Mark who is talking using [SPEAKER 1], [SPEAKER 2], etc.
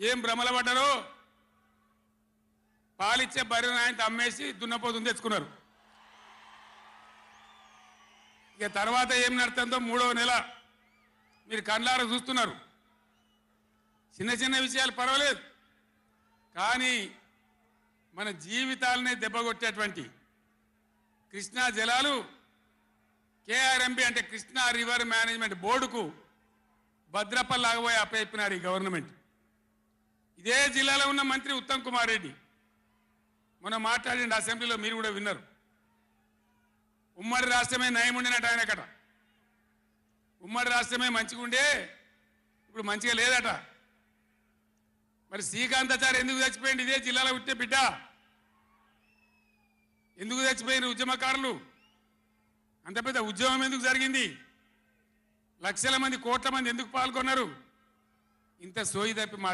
[SPEAKER 1] ఏం భ్రమల పడ్డారో? పాలిచ్చే బర్రెను ఆయన అమ్మేసి దున్నపోతుంది తెచ్చుకున్నారు. ఇక తర్వాత ఏం నడుతుందో మూడవ నెల మీరు కండ్లారా చూస్తున్నారు. చిన్న చిన్న విషయాలు పర్వాలేదు. కానీ మన జీవితాలనే దెబ్బగొట్టేటువంటి కృష్ణా జలాలు కేఆర్ఎంబి అంటే కృష్ణా రివర్ మేనేజ్మెంట్ బోర్డుకు భద్రపల్లాగబోయి అప్పచెప్పినారు ఈ గవర్నమెంట్. ఇదే జిల్లాలో ఉన్న మంత్రి ఉత్తమ్ కుమార్ రెడ్డి. మొన్న మాట్లాడండి అసెంబ్లీలో మీరు కూడా విన్నారు. ఉమ్మడి రాష్ట్రమే నయం ఉండినట్టు ఆయనకట ఉమ్మడి రాష్ట్రమే మంచిగా ఉండే ఇప్పుడు మంచిగా లేదట. మరి శ్రీకాంతాచారి ఎందుకు చచ్చిపోయింది ఇదే జిల్లాలో ఉంటే బిడ్డ. ఎందుకు చచ్చిపోయిన ఉద్యమకారులు? అంత పెద్ద ఉద్యమం ఎందుకు జరిగింది? లక్షల మంది కోట్ల మంది ఎందుకు పాల్గొన్నారు? ఇంత సోయి తప్పి మాట్లాడు